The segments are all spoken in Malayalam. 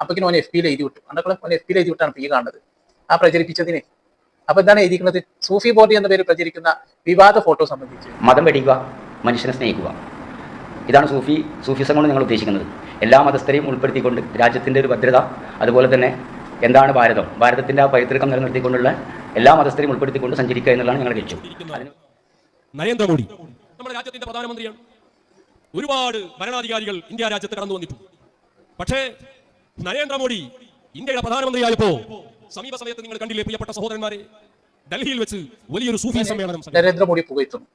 അപ്പൊക്കിനും ഓൻ എഫ് പിയിൽ എഴുതി വിട്ടു. അന്നൊക്കെ ഓൻ എഫ് പിയിൽ എഴുതി വിട്ടാണ് പി കാണുന്നത്. ആ പ്രചരിപ്പിച്ചതിനെ. അപ്പൊ എന്താണ് എഴുതിക്കുന്നത് സൂഫി ബോഡി എന്ന പേര് പ്രചരിക്കുന്ന വിവാദ ഫോട്ടോ സംബന്ധിച്ച്. മതം വെടിക്കുക മനുഷ്യനെ സ്നേഹിക്കുക. ഇതാണ് സൂഫി സൂഫിസം കൊണ്ട് ഞങ്ങൾ ഉദ്ദേശിക്കുന്നത്. എല്ലാ മതസ്ഥരെയും ഉൾപ്പെടുത്തിക്കൊണ്ട് രാജ്യത്തിന്റെ ഒരു ഭദ്രത അതുപോലെ തന്നെ എന്താണ് ഭാരതം? ഭാരതത്തിന്റെ ആ പൈതൃകം നിലനിർത്തിക്കൊണ്ടുള്ള എല്ലാ മതസ്ഥരെയും ഉൾപ്പെടുത്തിക്കൊണ്ട് സഞ്ചരിക്കുക എന്നുള്ളതാണ് ഞങ്ങളുടെ ലക്ഷ്യം. അതിന് നരേന്ദ്രമോദി നമ്മുടെ രാജ്യത്തിന്റെ പ്രധാനമന്ത്രിയാണ്. ഒരുപാട് ഭരണാധികാരികൾ ഇന്ത്യ രാജ്യത്ത് കടന്നു വന്നിട്ടുണ്ട്. പക്ഷേ നരേന്ദ്രമോദി ഇന്ത്യയുടെ പ്രധാനമന്ത്രിയായപ്പോ സമീപ സമയത്ത് നിങ്ങൾ കണ്ടില്ലേ പ്രിയപ്പെട്ട സഹോദരന്മാരെ? ഡൽഹിയിൽ വെച്ച് വലിയൊരു സൂഫി സമ്മേളനം. നരേന്ദ്രമോദി പുകഴ്ത്തുന്നു.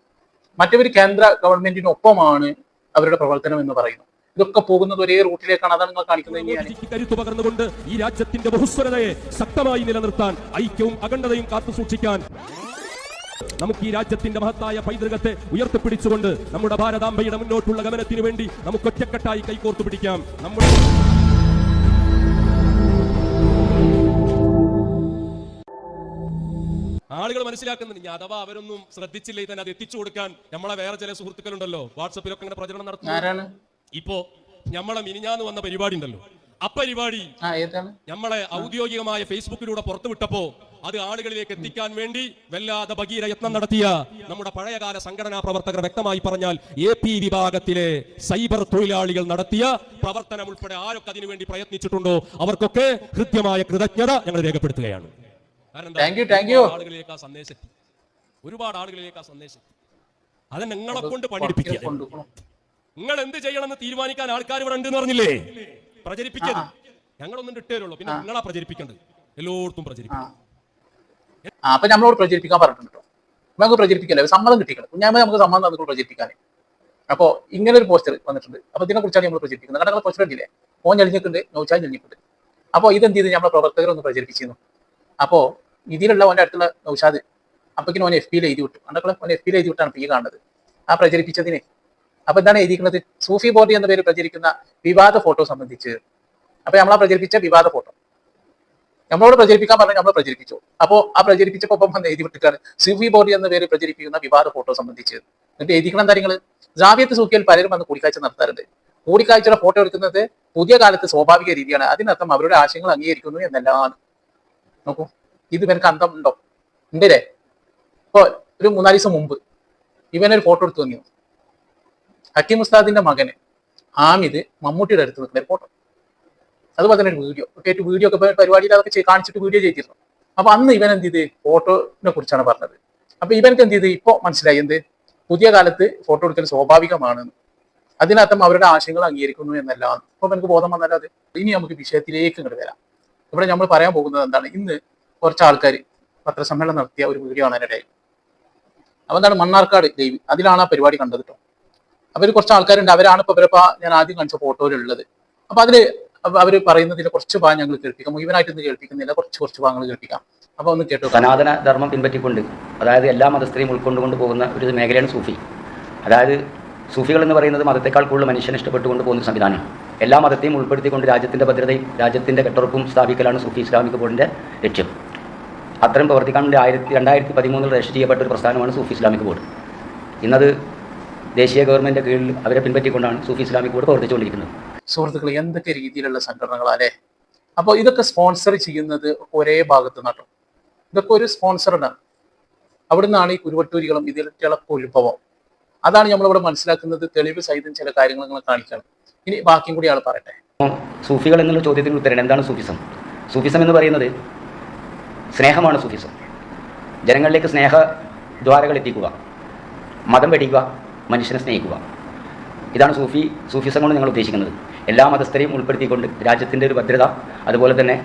മറ്റവർ കേന്ദ്ര ഗവൺമെന്റിനൊപ്പമാണ് അവരുടെ പ്രവർത്തനം എന്ന് പറയുന്നു ഇതൊക്കെ പോകുന്നത് ഒരേ റൂട്ടിലേക്കാണ്. അതാണ് നിങ്ങൾ കാണിക്കുന്നത് കരുത്തു പകർന്നുകൊണ്ട് ഈ രാജ്യത്തിന്റെ ബഹുസ്വരതയെ ശക്തമായി നിലനിർത്താൻ ഐക്യവും അഖണ്ഡതയും കാത്തു സൂക്ഷിക്കാൻ നമുക്ക് ഈ രാജ്യത്തിന്റെ മഹത്തായ പൈതൃകത്തെ ഉയർത്തിപ്പിടിച്ചുകൊണ്ട് നമ്മുടെ ഭാരതാംബയുടെ മുന്നോട്ടുള്ള ഗമനത്തിന് വേണ്ടി നമുക്ക് ഒറ്റക്കെട്ടായി കൈകോർത്തു പിടിക്കാം. നമ്മുടെ ആളുകൾ മനസ്സിലാക്കുന്നുണ്ട്. ഇനി അഥവാ അവരൊന്നും ശ്രദ്ധിച്ചില്ലേ തന്നെ അത് എത്തിച്ചു കൊടുക്കാൻ നമ്മളെ വേറെ ചില സുഹൃത്തുക്കളുണ്ടല്ലോ. വാട്സപ്പിലൊക്കെ അങ്ങനെ പ്രചരണം നടത്തുന്നു. ഇപ്പോ നമ്മളെ മിനിഞ്ഞാന്ന് വന്ന പരിപാടി ഉണ്ടല്ലോ. അപ്പരിപാടി ആ പരിപാടി നമ്മളെ ഔദ്യോഗികമായ ഫേസ്ബുക്കിലൂടെ പുറത്തുവിട്ടപ്പോ അത് ആളുകളിലേക്ക് എത്തിക്കാൻ വേണ്ടി വല്ലാതെ ഭഗീര യത്നം നടത്തിയ നമ്മുടെ പഴയകാല സംഘടനാ പ്രവർത്തകർ വ്യക്തമായി പറഞ്ഞാൽ എ പി വിഭാഗത്തിലെ സൈബർ തൊഴിലാളികൾ നടത്തിയ പ്രവർത്തനം ഉൾപ്പെടെ ആരൊക്കെ അതിനുവേണ്ടി പ്രയത്നിച്ചിട്ടുണ്ടോ അവർക്കൊക്കെ ഹൃദ്യമായ കൃതജ്ഞത ഞങ്ങൾ രേഖപ്പെടുത്തുകയാണ്. കാരണം ആളുകളിലേക്ക് ആ സന്ദേശം എത്തി. ഒരുപാട് ആളുകളിലേക്ക് ആ സന്ദേശം അത് നിങ്ങളെ കൊണ്ട് പണിയെടുപ്പിക്കുക നിങ്ങൾ എന്ത് ചെയ്യണമെന്ന് തീരുമാനിക്കാൻ ആൾക്കാർ ഇവിടെ ഉണ്ടെന്ന് പറഞ്ഞില്ലേ? പ്രചരിപ്പിക്കരുത്. ഞങ്ങളൊന്നും ഇട്ടേരുള്ളൂ പിന്നെ നിങ്ങളാ പ്രചരിപ്പിക്കേണ്ടത്. എല്ലായിടത്തും പ്രചരിപ്പിക്കും അപ്പൊ നമ്മളോട് പ്രചരിപ്പിക്കാൻ പറഞ്ഞിട്ടുണ്ട് നമുക്ക് പ്രചരിപ്പിക്കല്ലേ? സമ്മതം കിട്ടിക്കണം കുഞ്ഞാമ നമുക്ക് സമ്മതം നമുക്ക് പ്രചരിപ്പിക്കാൻ അപ്പോൾ ഇങ്ങനെ ഒരു പോസ്റ്റർ വന്നിട്ടുണ്ട്. അപ്പൊ ഇതിനെ കുറിച്ചാണ് നമ്മൾ പ്രചരിപ്പിക്കുന്നത്. കാരണം പോസ്റ്റർ കണ്ടില്ലേ? ഫോൺ ഞെളിഞ്ഞിട്ടുണ്ട് നോച്ചാൽ ഞെളിഞ്ഞിട്ടുണ്ട്. അപ്പോൾ ഇതെന്ത് ചെയ്ത്? നമ്മളെ പ്രവർത്തകരൊന്ന് പ്രചരിപ്പിച്ചിരുന്നു. അപ്പോ ഇതിലുള്ള ഓന്റെ അടുത്തുള്ള നൗഷാദ് അപ്പൊക്കിനും ഓൻ എഫ് പിയിൽ എഴുതി വിട്ടു. അന്നൊക്കെ ഓൻ എഫ് പിയിൽ എഴുതി വിട്ടാണ് പി കാണുന്നത്. ആ പ്രചരിപ്പിച്ചതിനെ. അപ്പൊ എന്താണ് എഴുതിയിരിക്കുന്നത്? സൂഫി ബോർഡി എന്ന പേര് പ്രചരിക്കുന്ന വിവാദ ഫോട്ടോ സംബന്ധിച്ച്. അപ്പൊ നമ്മളാ പ്രചരിപ്പിച്ച വിവാദ ഫോട്ടോ. നമ്മളോട് പ്രചരിപ്പിക്കാൻ പറഞ്ഞു നമ്മൾ പ്രചരിപ്പിച്ചു. അപ്പോ ആ പ്രചരിപ്പിച്ചപ്പോ ഒപ്പം വന്ന് എഴുതി വിട്ടിട്ടാണ് സൂഫി ബോർഡി എന്ന പേര് പ്രചരിപ്പിക്കുന്ന വിവാദ ഫോട്ടോ സംബന്ധിച്ച്. എന്നിട്ട് എഴുതിക്കണം കാര്യങ്ങൾ ജാവിയത്ത് സൂക്കിയിൽ പലരും വന്ന് കൂടിക്കാഴ്ച നടത്താറുണ്ട്. കൂടിക്കാഴ്ചയുടെ ഫോട്ടോ എടുക്കുന്നത് പുതിയ കാലത്ത് സ്വാഭാവിക രീതിയാണ്. അതിനർത്ഥം അവരുടെ ആശയങ്ങൾ അംഗീകരിക്കുന്നു എന്നെല്ലാം നോക്കൂ. ഇത് ഇവനക്ക് അന്തം ഉണ്ടോ ഉണ്ടല്ലേ? ഇപ്പോ ഒരു മൂന്നാൽ ദിവസം മുമ്പ് ഇവനൊരു ഫോട്ടോ എടുത്തു തന്നു ഹക്കീം ഉസ്താദിന്റെ മകന് ഹാമിദ് മമ്മൂട്ടിയുടെ അടുത്ത് നിൽക്കുന്ന ഫോട്ടോ അതുപോലെ തന്നെ ഒരു വീഡിയോ. ഒക്കെ ആയിട്ട് വീഡിയോ ഒക്കെ പരിപാടിയിൽ അതൊക്കെ കാണിച്ചിട്ട് വീഡിയോ ചെയ്തിരുന്നു. അപ്പൊ അന്ന് ഇവൻ എന്ത് ചെയ്ത്? ഫോട്ടോനെ കുറിച്ചാണ് പറഞ്ഞത്. അപ്പൊ ഇവനക്ക് എന്ത് ചെയ്ത്? ഇപ്പൊ മനസ്സിലായി എന്ത്? പുതിയ കാലത്ത് ഫോട്ടോ എടുക്കൽ സ്വാഭാവികമാണ്. അതിനർത്ഥം അവരുടെ ആശയങ്ങൾ അംഗീകരിക്കുന്നു എന്നല്ല. അപ്പൊ എനിക്ക് ബോധം വന്നാലും അത് ഇനി നമുക്ക് വിഷയത്തിലേക്ക് ഇങ്ങോട്ട് വരാം. ഇവിടെ നമ്മൾ പറയാൻ പോകുന്നത് എന്താണ്? ഇന്ന് കുറച്ച് ആൾക്കാർ പത്രസമ്മേളനം നടത്തിയ ഒരു വീഡിയോ ആണ് അതിനിടയിൽ. അപ്പൊ എന്താണ് മണ്ണാർക്കാട് ദേവി അതിലാണ് ആ പരിപാടി കണ്ടത് കേട്ടോ അവർ കുറച്ച് ആൾക്കാരുണ്ട് അവരാണ് ഇപ്പൊ ഇവരിപ്പോ ഞാൻ ആദ്യം കാണിച്ച ഫോട്ടോയിലുള്ളത് അപ്പൊ അതിൽ അവർ പറയുന്നതിൽ കുറച്ച് ഭാഗം ഞങ്ങൾ കേൾപ്പിക്കാം. മുഴുവനായിട്ട് ഇന്ന് കേൾപ്പിക്കുന്നില്ല കുറച്ച് കുറച്ച് ഭാഗങ്ങൾ കേൾപ്പിക്കാം. അപ്പൊ ഒന്ന് കേട്ടോ സനാതന ധർമ്മം പിൻപറ്റിക്കൊണ്ട് അതായത് എല്ലാ മതസ്ഥരെയും ഉൾക്കൊണ്ടുകൊണ്ട് പോകുന്ന ഒരു മേഖലയാണ് സൂഫി. അതായത് സൂഫികൾ എന്ന് പറയുന്നത് മതത്തെക്കാൾ കൂടുതൽ മനുഷ്യനെ ഇഷ്ടപ്പെട്ടുകൊണ്ട് പോകുന്ന സംവിധാനമാണ്. എല്ലാ മതത്തെയും ഉൾപ്പെടുത്തിക്കൊണ്ട് രാജ്യത്തിന്റെ ഭദ്രതയും രാജ്യത്തിന്റെ കെട്ടുറപ്പും സ്ഥാപിക്കലാണ് സൂഫി ഇസ്ലാമിക് ബോർഡിന്റെ ലക്ഷ്യം. അത്തരം പ്രവർത്തിക്കാൻ വേണ്ടി ആയിരത്തി രണ്ടായിരത്തി പതിമൂന്നിൽ രജിസ്റ്റർ ചെയ്യപ്പെട്ട ഒരു പ്രസ്ഥാനമാണ് സൂഫി ഇസ്ലാമിക് ബോർഡ്. ഇന്നത് ദേശീയ ഗവൺമെന്റ് കീഴിൽ അവരെ പിൻപറ്റിക്കൊണ്ടാണ് സൂഫി ഇസ്ലാമിക് ബോർഡ് പ്രവർത്തിച്ചുകൊണ്ടിരിക്കുന്നത്. സുഹൃത്തുക്കൾ എന്തൊക്കെ രീതിയിലുള്ള സംഘടനകളാല്ലേ? അപ്പോൾ ഇതൊക്കെ സ്പോൺസർ ചെയ്യുന്നത് ഒരേ ഭാഗത്ത് നട്ടോ ഇതൊക്കെ ഒരു സ്പോൺസറാണ് നിന്നാണ് ഈ കുരുവട്ടൂരികളും ഇതിലൊക്കെ ഉത്ഭവം. അതാണ് നമ്മളിവിടെ മനസ്സിലാക്കുന്നത് തെളിവ് സഹിതം ചില കാര്യങ്ങൾ നിങ്ങൾ കാണിക്കണം ഇനി ബാക്കിയും കൂടി ആൾ പറയട്ടെ. സൂഫികൾ എന്നുള്ള ചോദ്യത്തിന് ഉത്തരം എന്താണ് സൂഫിസം? സൂഫിസം എന്ന് പറയുന്നത് സ്നേഹമാണ് സൂഫിസം. ജനങ്ങളിലേക്ക് സ്നേഹ ദ്വാരകൾ എത്തിക്കുക. മതം വെടിക്കുക മനുഷ്യനെ സ്നേഹിക്കുക. ഇതാണ് സൂഫി സൂഫിസം കൊണ്ട് ഞങ്ങൾ ഉദ്ദേശിക്കുന്നത്. എല്ലാ മതസ്ഥരെയും ഉൾപ്പെടുത്തിക്കൊണ്ട് രാജ്യത്തിന്റെ ഒരു ഭദ്രത അതുപോലെ തന്നെ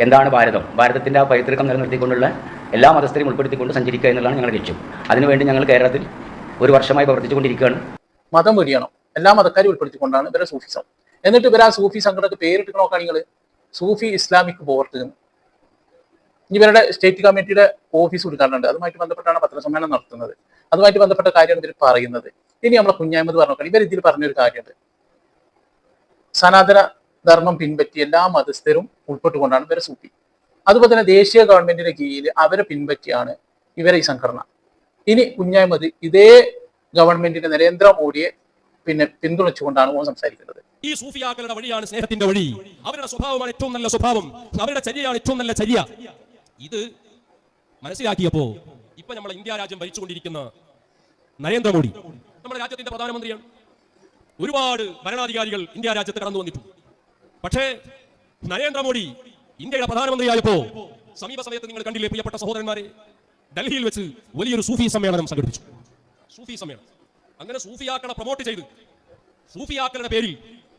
എന്താണ് ഭാരതം? ഭാരതത്തിന്റെ ആ പൈതൃകം നിലനിർത്തിക്കൊണ്ടുള്ള എല്ലാ മതസ്ഥരെയും ഉൾപ്പെടുത്തിക്കൊണ്ട് സഞ്ചരിക്കുക എന്നുള്ളതാണ് ഞങ്ങളുടെ ലക്ഷ്യം. അതിനുവേണ്ടി ഞങ്ങൾ കേരളത്തിൽ ഒരു വർഷമായി പ്രവർത്തിച്ചുകൊണ്ടിരിക്കുകയാണ്. മതം വെടിയണം. എല്ലാ മതക്കാരും ഉൾപ്പെടുത്തിക്കൊണ്ടാണ് ഇവരെ സൂഫിസം. എന്നിട്ട് ഇവർ ആ സൂഫി സംഘടനക്ക് പേരിട്ട് നോക്കുകയാണെങ്കിൽ സൂഫി ഇസ്ലാമിക് ബോർഡ് ഇവരുടെ സ്റ്റേറ്റ് കമ്മിറ്റിയുടെ ഓഫീസ് ഉദ്ഘാടനമുണ്ട്. അതുമായിട്ട് ബന്ധപ്പെട്ടാണ് പത്രസമ്മേളനം നടത്തുന്നത്. അതുമായിട്ട് ബന്ധപ്പെട്ട കാര്യമാണ് ഇവർ പറയുന്നത്. ഇനി നമ്മളെ കുഞ്ഞായ്മത് പറഞ്ഞു ഇവർ ഇതിൽ പറഞ്ഞൊരു കാര്യമുണ്ട്. സനാതന ധർമ്മം പിൻപറ്റി എല്ലാ മതസ്ഥരും ഉൾപ്പെട്ടുകൊണ്ടാണ് ഇവരെ സൂപ്പി അതുപോലെ തന്നെ ദേശീയ ഗവൺമെന്റിന്റെ കീഴിൽ അവരെ പിൻപറ്റിയാണ് ഇവരെ ഈ സംഘടന. ഇനി കുഞ്ഞായ്മത് ഇതേ ഗവൺമെന്റിന്റെ നരേന്ദ്രമോദിയെ പിന്നെ പിന്തുണച്ചുകൊണ്ടാണ് ഓൻ സംസാരിക്കുന്നത്. ഈ സൂഫിയാക്കളുടെ വഴിയാണ് സ്നേഹത്തിന്റെ വഴി. അവരുടെ സ്വഭാവമാണ് ഏറ്റവും നല്ല സ്വഭാവം. അവരുടെ ചര്യയാണ് ഏറ്റവും നല്ല ചര്യ. ഇത് മനസ്സിലാക്കിയപ്പോ ഇപ്പൊ നമ്മളെ ഇന്ത്യ രാജ്യം ഭരിച്ചുകൊണ്ടിരിക്കുന്ന നരേന്ദ്രമോദി നമ്മുടെ രാജ്യത്തിന്റെ പ്രധാനമന്ത്രിയാണ്. ഒരുപാട് ഭരണാധികാരികൾ ഇന്ത്യ രാജ്യത്ത് കടന്നു വന്നിട്ടുണ്ട്. പക്ഷേ നരേന്ദ്രമോദി ഇന്ത്യയുടെ പ്രധാനമന്ത്രിയായപ്പോ സമീപ സമയത്ത് നിങ്ങൾ കണ്ടില്ലേ പ്രിയപ്പെട്ട സഹോദരന്മാരെ? ഡൽഹിയിൽ വെച്ച് വലിയൊരു സൂഫി സമ്മേളനം സംഘടിപ്പിച്ചു. സൂഫി സമ്മേളനം. അങ്ങനെ സൂഫിയാക്കളെ പ്രൊമോട്ട് ചെയ്ത് സൂഫിയാക്കളുടെ പേരിൽ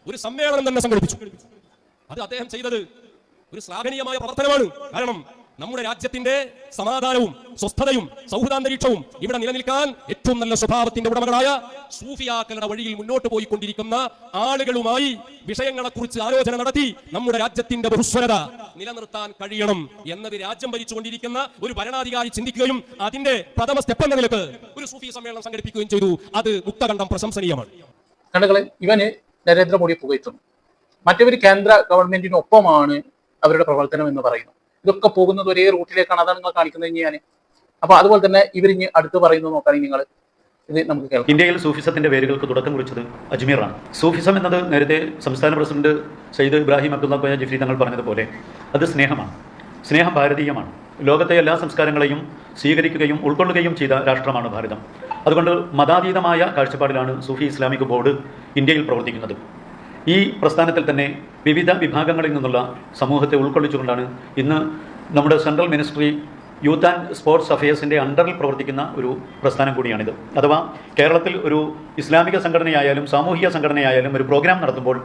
ഒരു സമ്മേളനം തന്നെ സംഘടിപ്പിച്ചു. അത് അദ്ദേഹം ചെയ്തത് ഒരു ശ്ലാഘനീയമായ പ്രവർത്തനമാണ്. കാരണം നമ്മുടെ രാജ്യത്തിന്റെ സമാധാനവും സ്വസ്ഥതയും സൗഹൃദാന്തരീക്ഷവും ഇവിടെ നിലനിൽക്കാൻ ഏറ്റവും നല്ല സ്വഭാവത്തിന്റെ ഉടമകളായ സൂഫിയാക്കളുടെ വഴിയിൽ മുന്നോട്ട് പോയിക്കൊണ്ടിരിക്കുന്ന ആളുകളുമായി വിഷയങ്ങളെക്കുറിച്ച് ആലോചന നടത്തി നമ്മുടെ രാജ്യത്തിന്റെ ബഹുസ്വരത നിലനിർത്താൻ കഴിയണം എന്നത് രാജ്യം ഭരിച്ചുകൊണ്ടിരിക്കുന്ന ഒരു ഭരണാധികാരി ചിന്തിക്കുകയും അതിന്റെ പ്രഥമ സ്റ്റെപ്പ് എന്ന നിലയ്ക്ക് ഒരു സൂഫി സമ്മേളനം സംഘടിപ്പിക്കുകയും ചെയ്തു. അത് മുക്തകണ്ഠം പ്രശംസനീയമാണ്. ഇവന് നരേന്ദ്രമോദി പുകഴ്ത്തുന്നു. മറ്റൊരു കേന്ദ്ര ഗവൺമെന്റിനൊപ്പമാണ് അവരുടെ പ്രവർത്തനം എന്ന് പറയുന്നു ഇതൊക്കെ പോകുന്നത് ഒരേ റൂട്ടിലേക്കാണ്. അതാണ് നിങ്ങൾ കാണിക്കുന്നത് ഞാൻ അപ്പൊ അതുപോലെ തന്നെ ഇവരിഞ്ഞ് അടുത്ത് പറയുന്നത് നോക്കുകയാണെങ്കിൽ നിങ്ങൾ ഇത് നമുക്ക് കേൾക്കാം. ഇന്ത്യയിൽ സൂഫിസത്തിന്റെ വേരുകൾക്ക് തുടക്കം കുറിച്ചത് അജ്മീറാണ്. സൂഫിസം എന്നത് നേരത്തെ സംസ്ഥാന പ്രസിഡന്റ് സയ്യിദ് ഇബ്രാഹിം അബ്ദുള്ള കോയ ജിഫ്രി തങ്ങൾ പറഞ്ഞതുപോലെ അത് സ്നേഹമാണ്. സ്നേഹം ഭാരതീയമാണ്. ലോകത്തെ എല്ലാ സംസ്കാരങ്ങളെയും സ്വീകരിക്കുകയും ഉൾക്കൊള്ളുകയും ചെയ്ത രാഷ്ട്രമാണ് ഭാരതം. അതുകൊണ്ട് മതാതീതമായ കാഴ്ചപ്പാടിലാണ് സൂഫി ഇസ്ലാമിക് ബോർഡ് ഇന്ത്യയിൽ പ്രവർത്തിക്കുന്നത്. ഈ പ്രസ്ഥാനത്തിൽ തന്നെ വിവിധ വിഭാഗങ്ങളിൽ നിന്നുള്ള സമൂഹത്തെ ഉൾക്കൊള്ളിച്ചുകൊണ്ടാണ് ഇന്ന് നമ്മുടെ central ministry youth and sports അഫയേഴ്സിന്റെ അണ്ടറിൽ പ്രവർത്തിക്കുന്ന ഒരു പ്രസ്ഥാനം കൂടിയാണിത്. അഥവാ കേരളത്തിൽ ഒരു ഇസ്ലാമിക സംഘടനയായാലും സാമൂഹിക സംഘടനയായാലും ഒരു പ്രോഗ്രാം നടത്തുമ്പോൾ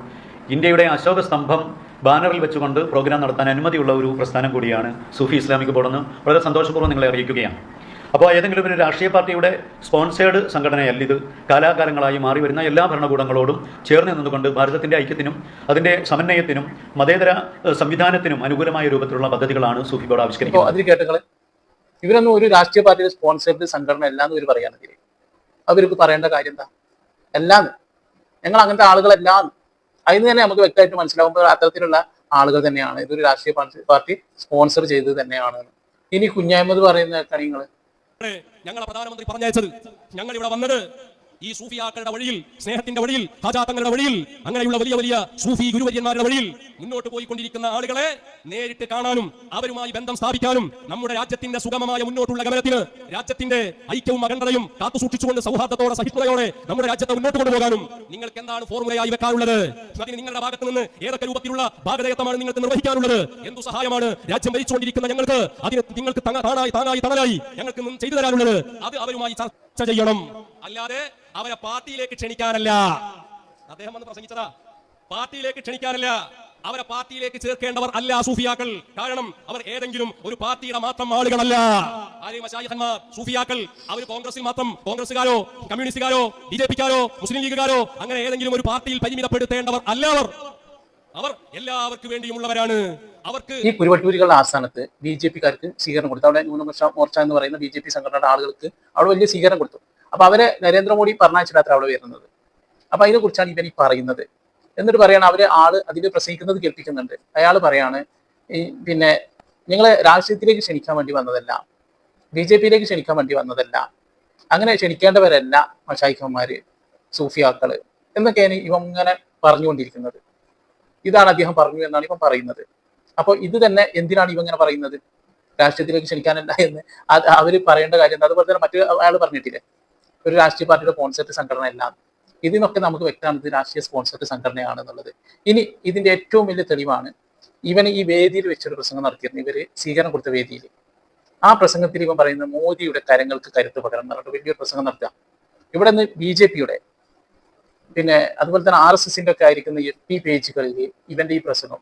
ഇന്ത്യയുടെ അശോക സ്തംഭം ബാനറിൽ വെച്ചുകൊണ്ട് പ്രോഗ്രാം നടത്താൻ അനുമതിയുള്ള ഒരു പ്രസ്ഥാനം കൂടിയാണ് സൂഫി ഇസ്ലാമിക് ബോർഡെന്ന് വളരെ സന്തോഷപൂർവം നിങ്ങളെ അറിയിക്കുകയാണ്. അപ്പോൾ ഏതെങ്കിലും ഒരു രാഷ്ട്രീയ പാർട്ടിയുടെ സ്പോൺസേഡ് സംഘടനയല്ല ഇത്. കാലാകാലങ്ങളായി മാറി വരുന്ന എല്ലാ ഭരണകൂടങ്ങളോടും ചേർന്ന് നിന്നുകൊണ്ട് ഭാരതത്തിന്റെ ഐക്യത്തിനും അതിന്റെ സമന്വയത്തിനും മതേതര സംവിധാനത്തിനും അനുകൂലമായ രൂപത്തിലുള്ള പദ്ധതികളാണ് സൂഫി ബോർഡ് ആവിഷ്കരിക്കുന്നത് അതിൽ കേട്ടുകളെ ഇവരൊന്നും ഒരു രാഷ്ട്രീയ പാർട്ടിയുടെ സ്പോൺസേഡ് സംഘടന അല്ലാന്ന് ഇവർ പറയാനെതിരെ അവർക്ക് പറയേണ്ട കാര്യം എന്താ? എല്ലാന്ന്. ഞങ്ങൾ അങ്ങനത്തെ ആളുകളെല്ലാം അതിന് തന്നെ നമുക്ക് വ്യക്തമായിട്ട് മനസ്സിലാകുമ്പോൾ അത്തരത്തിലുള്ള ആളുകൾ തന്നെയാണ്. ഇതൊരു രാഷ്ട്രീയ പാർട്ടി സ്പോൺസർ ചെയ്തത് തന്നെയാണ്. ഇനി കുഞ്ഞായ്മത് പറയുന്ന ഇവിടെ ഞങ്ങളെ പ്രധാനമന്ത്രി പറഞ്ഞയച്ചത്. ഞങ്ങൾ ഇവിടെ വന്നത് ഈ സൂഫിയാക്കളുടെ വഴിയിൽ സ്നേഹത്തിന്റെ വഴിയിൽ ഹാജാത്തങ്ങളുടെ വഴിയിൽ അങ്ങനെയുള്ള വലിയ വലിയ സൂഫി ഗുരുവര്യന്മാരുടെ വഴിയിൽ മുന്നോട്ട് പോയിക്കൊണ്ടിരിക്കുന്ന ആളുകളെ നേരിട്ട് കാണാനും അവരുമായി ബന്ധം സ്ഥാപിക്കാനും നമ്മുടെ രാജ്യത്തിന്റെ സുഗമമായ മുന്നോട്ടുള്ള ഗമനത്തിന് രാജ്യത്തിന്റെ ഐക്യവും അഖണ്ഡതയും കാത്തു സൂക്ഷിച്ചുകൊണ്ട് സൗഹാർദ്ദത്തോടെ സഹിഷ്ണുതയോടെ നമ്മുടെ രാജ്യത്തെ മുന്നോട്ട് കൊണ്ടുപോകാനും നിങ്ങൾക്ക് എന്താണ് ഫോർമുലയായി വെക്കാനുള്ളത് അതിന് നിങ്ങളുടെ ഭാഗത്ത് നിന്ന് ഏതൊക്കെ രൂപത്തിലുള്ള ഭാഗതയത്വമാണ് നിങ്ങൾക്ക് നിർവഹിക്കാനുള്ളത്? എന്തു സഹായമാണ് രാജ്യം ഭരിച്ചുകൊണ്ടിരിക്കുന്ന ഞങ്ങൾക്ക്? അതിന് നിങ്ങൾക്ക് താങ്ങായി തണലായി ഞങ്ങൾക്ക് ചെയ്തു തരാനുള്ളത്. അത് അവരുമായി ചർച്ച ചെയ്യണം. അല്ലാതെ അവരെ പാർട്ടിയിലേക്ക് ക്ഷണിക്കാനല്ല. അദ്ദേഹം വന്ന് പ്രസംഗിച്ചതാ. പാർട്ടിയിലേക്ക് ക്ഷണിക്കാനല്ല. അവരെ പാർട്ടിയിലേക്ക് ചേർക്കേണ്ടവർ അല്ല സൂഫിയാക്കൾ. കാരണം അവർ ഏതെങ്കിലും ഒരു പാർട്ടിയുടെ മാത്രം ആളുകളല്ല. ആരെയും മശായിഖന്മാർ സൂഫിയാക്കൾ അവർ കോൺഗ്രസിൽ മാത്രം കോൺഗ്രസുകാരോ കമ്മ്യൂണിസ്റ്റുകാരോ ബി ജെ പിക്കാരോ മുസ്ലിം ലീഗുകാരോ അങ്ങനെ ഏതെങ്കിലും ഒരു പാർട്ടിയിൽ പരിമിതപ്പെടുത്തേണ്ടവർ അല്ല അവർ. അവർ എല്ലാവർക്കും വേണ്ടിയുമുള്ളവരാണ്. അവർക്ക് ഈ കുരുവട്ടൂരികളുടെ ആസ്ഥാനത്ത് ബി ജെ പിക്കാർക്ക് സ്വീകരണം കൊടുത്തു. അവിടെ ന്യൂനപക്ഷ മോർച്ച എന്ന് പറയുന്ന ബി ജെ പി സംഘടനയുടെ ആളുകൾക്ക് അവിടെ വലിയ സ്വീകരണം കൊടുത്തു. അപ്പൊ അവരെ നരേന്ദ്രമോദി പറഞ്ഞയച്ചിട്ടാത്ര അവിടെ വരുന്നത്. അപ്പൊ അതിനെ കുറിച്ചാണ് ഇവൻ ഈ പറയുന്നത്. എന്നിട്ട് പറയാണ് അവർ ആൾ അതിൽ പ്രസംഗിക്കുന്നത് കേൾപ്പിക്കുന്നുണ്ട്. അയാൾ പറയാണ് ഈ പിന്നെ നിങ്ങളെ രാഷ്ട്രീയത്തിലേക്ക് ക്ഷണിക്കാൻ വേണ്ടി വന്നതല്ല ബി ജെ പിയിലേക്ക് ക്ഷണിക്കാൻ വേണ്ടി വന്നതല്ല അങ്ങനെ ക്ഷണിക്കേണ്ടവരല്ല മഷായിഖന്മാര് സൂഫിയാക്കൾ എന്നൊക്കെയാണ് ഇവൻ ഇങ്ങനെ പറഞ്ഞുകൊണ്ടിരിക്കുന്നത്. ഇതാണ് അദ്ദേഹം പറഞ്ഞു എന്നാണ് ഇവൻ പറയുന്നത്. അപ്പോൾ ഇത് തന്നെ എന്തിനാണ് ഇവ ഇങ്ങനെ പറയുന്നത്? രാഷ്ട്രീയത്തിലേക്ക് ക്ഷണിക്കാനല്ല എന്ന്. അവർ പറയേണ്ട കാര്യം അതുപോലെ തന്നെ മറ്റു അയാൾ പറഞ്ഞിട്ടില്ലേ? ഒരു രാഷ്ട്രീയ പാർട്ടിയുടെ കോൺസെപ്റ്റ് സംഘടന അല്ല. ഇതിനൊക്കെ നമുക്ക് വ്യക്തമാണ് ഇത് രാഷ്ട്രീയ സ്പോൺസർഡ് സംഘടനയാണ് എന്നുള്ളത് ഇനി ഇതിന്റെ ഏറ്റവും വലിയ തെളിവാണ് ഇവൻ ഈ വേദിയിൽ വെച്ചൊരു പ്രസംഗം നടത്തിയിരുന്നു ഇവർ സ്വീകരണം കൊടുത്ത വേദിയിൽ. ആ പ്രസംഗത്തിൽ ഇവൻ പറയുന്ന മോദിയുടെ കരങ്ങൾക്ക് കരുത്ത് പകരം എന്ന് പറഞ്ഞിട്ട് വലിയൊരു പ്രസംഗം നടത്തുക. ഇവിടെ നിന്ന് ബി ജെ പിയുടെ പിന്നെ അതുപോലെ തന്നെ ആർ എസ് എസിന്റെ ഒക്കെ ആയിരിക്കുന്ന എഫ് പി പേജുകളിൽ ഇവന്റെ ഈ പ്രസംഗം.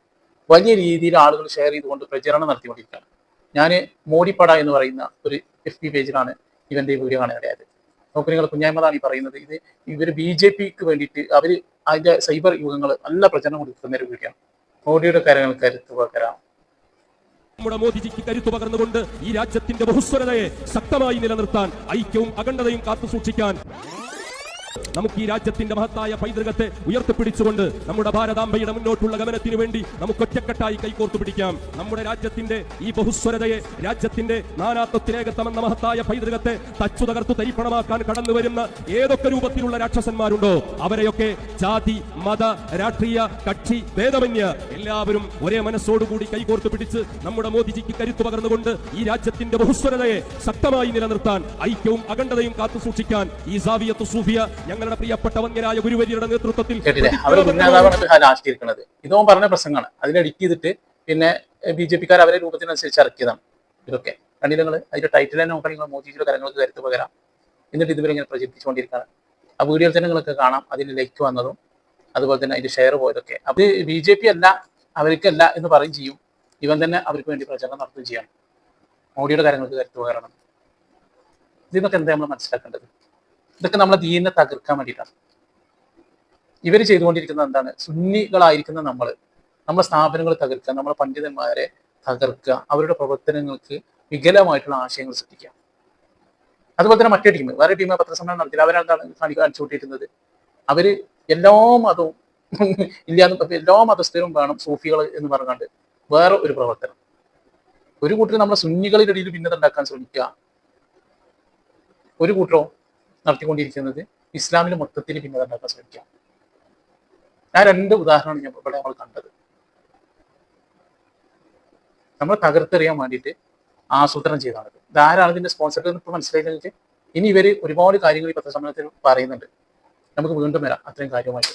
വലിയ രീതിയിൽ ആളുകൾ ഷെയർ ചെയ്തുകൊണ്ട് പ്രചരണം നടത്തിക്കൊണ്ടിരിക്കുകയാണ്. ഞാൻ മോഡിപ്പട എന്ന് പറയുന്ന ഒരു എഫ് പി പേജിലാണ് ഇവന്റെ വീഡിയോ കാണാനിടയായത്. നോക്കൂ നിങ്ങൾ കുഞ്ഞായ്മതാണ് ഈ പറയുന്നത്. ഇത് ഇവർ ബി ജെ പിക്ക് വേണ്ടിയിട്ട് അവർ അതിന്റെ സൈബർ യുഗങ്ങൾ നല്ല പ്രചരണം കൊടുക്കുന്ന ഒരു വീഡിയോ ആണ് മോഡിയുടെ കാര്യങ്ങൾ കരുത്ത് പകരാം. നമ്മുടെ മോദിജിക്ക് കരുത്തു പകർന്നുകൊണ്ട് ഈ രാജ്യത്തിന്റെ ബഹുസ്വരതയെ ശക്തമായി നിലനിർത്താൻ ഐക്യവും അഖണ്ഡതയും കാത്തു സൂക്ഷിക്കാൻ നമുക്ക് ഈ രാജ്യത്തിന്റെ മഹത്തായ പൈതൃകത്തെ ഉയർത്തിപ്പിടിച്ചുകൊണ്ട് നമ്മുടെ ഭാരതാംബയുടെ മുന്നോട്ടുള്ള ഗമനത്തിന് വേണ്ടി നമുക്ക് ഒറ്റക്കെട്ടായി കൈകോർത്തു പിടിക്കാം. നമ്മുടെ രാജ്യത്തിന്റെ ഈ ബഹുസ്വരതയെ രാജ്യത്തിന്റെ നാനാത്വത്തിലേകത്വം എന്ന മഹത്തായ പൈതൃകത്തെ തച്ചു തകർത്തു തരിപ്പണമാക്കാൻ കടന്നു വരുന്ന ഏതൊക്കെ രൂപത്തിലുള്ള രാക്ഷസന്മാരുണ്ടോ? അവരെയൊക്കെ ജാതി മത രാഷ്ട്രീയ കക്ഷി ഭേദമന്യ എല്ലാവരും ഒരേ മനസ്സോടുകൂടി കൈകോർത്തു പിടിച്ച് നമ്മുടെ മോദിജിക്ക് കരുത്തു പകർന്നുകൊണ്ട് ഈ രാജ്യത്തിന്റെ ബഹുസ്വരതയെ ശക്തമായി നിലനിർത്താൻ ഐക്യവും അഖണ്ഡതയും കാത്തു സൂക്ഷിക്കാൻ ഈ സാവിയത്ത് സൂഫിയ ഞങ്ങളുടെ പ്രിയപ്പെട്ട വന്യരായ ഗുരുവരിയുടെ നേതൃത്വത്തിൽ ഇരിക്കുന്നത് ഇതോ പറഞ്ഞ പ്രസംഗമാണ്. അതിനെ എഡിറ്റ് ചെയ്തിട്ട് പിന്നെ ബി ജെ പിക്കാർ അവരെ രൂപത്തിനനുസരിച്ച് ഇറക്കിയതാണ് ഇതൊക്കെ. കണ്ടില്ല നിങ്ങൾ അതിന്റെ ടൈറ്റിൽ തന്നെ നോക്കാൻ നിങ്ങൾ മോദിജിയുടെ കാര്യങ്ങൾക്ക് കരുത്ത് പകരാം. എന്നിട്ട് ഇതുവരെ ഇങ്ങനെ പ്രചരിപ്പിച്ചുകൊണ്ടിരിക്കുകയാണ്. ആ വീഡിയോയിൽ തന്നെ നിങ്ങൾക്ക് കാണാം. അതിന് ലൈക്ക് വന്നതും അതുപോലെ തന്നെ അതിന്റെ ഷെയർ പോയതൊക്കെ. അത് ബി ജെ പി അല്ല അവർക്കല്ല എന്ന് പറയും ചെയ്യും. ഇവൻ തന്നെ അവർക്ക് വേണ്ടി പ്രചരണം നടത്തുകയും ചെയ്യണം. മോഡിയുടെ കാര്യങ്ങൾക്ക് കരുത്ത് പകരണം. ഇതിനൊക്കെ എന്താ നമ്മൾ മനസ്സിലാക്കേണ്ടത്? ഇതൊക്കെ നമ്മളെ ദീനിനെ തകർക്കാൻ വേണ്ടിയിട്ടാണ്. ഇവർ ചെയ്തുകൊണ്ടിരിക്കുന്നത് എന്താണ്? സുന്നികളായിരിക്കുന്ന നമ്മൾ നമ്മുടെ സ്ഥാപനങ്ങൾ തകർക്കുക നമ്മുടെ പണ്ഡിതന്മാരെ തകർക്കുക അവരുടെ പ്രവർത്തനങ്ങൾക്ക് വികലമായിട്ടുള്ള ആശയങ്ങൾ സൃഷ്ടിക്കുക. അതുപോലെ തന്നെ മറ്റേ ടീം. വേറെ ടീം പത്രസമ്മേളനം നടത്തില്ല അവരെന്താണ് കാണിച്ചു അവർ എല്ലാ മതവും ഇല്ലാന്ന് എല്ലാ മതസ്ഥരും വേണം സൂഫികൾ എന്ന് പറഞ്ഞുകൊണ്ട് വേറെ ഒരു പ്രവർത്തനം. ഒരു കൂട്ടർ നമ്മളെ സുന്നികളുടെ ഇടയിൽ ഭിന്നത ഉണ്ടാക്കാൻ ശ്രമിക്കുക. ഒരു കൂട്ടരോ നടത്തിക്കൊണ്ടിരിക്കുന്നത് ഇസ്ലാമിൽ മൊത്തത്തിൽ ഭിന്നത ഉണ്ടാക്കാൻ ശ്രമിക്കുക ആ രണ്ട് ഉദാഹരണമാണ് ഞാൻ ഇവിടെ നമ്മൾ കണ്ടത്. നമ്മൾ തകർത്തെറിയാൻ വേണ്ടിയിട്ട് ആസൂത്രണം ചെയ്താണ്. ഇത് ആരാണ് ഇതിന്റെ സ്പോൺസർ ഇപ്പോൾ മനസ്സിലായില്ലെങ്കിൽ ഇനി ഇവർ ഒരുപാട് കാര്യങ്ങൾ ഈ പത്രസമ്മേളനത്തിൽ പറയുന്നുണ്ട്. നമുക്ക് വീണ്ടും വരാം. അത്രയും കാര്യമായിട്ട്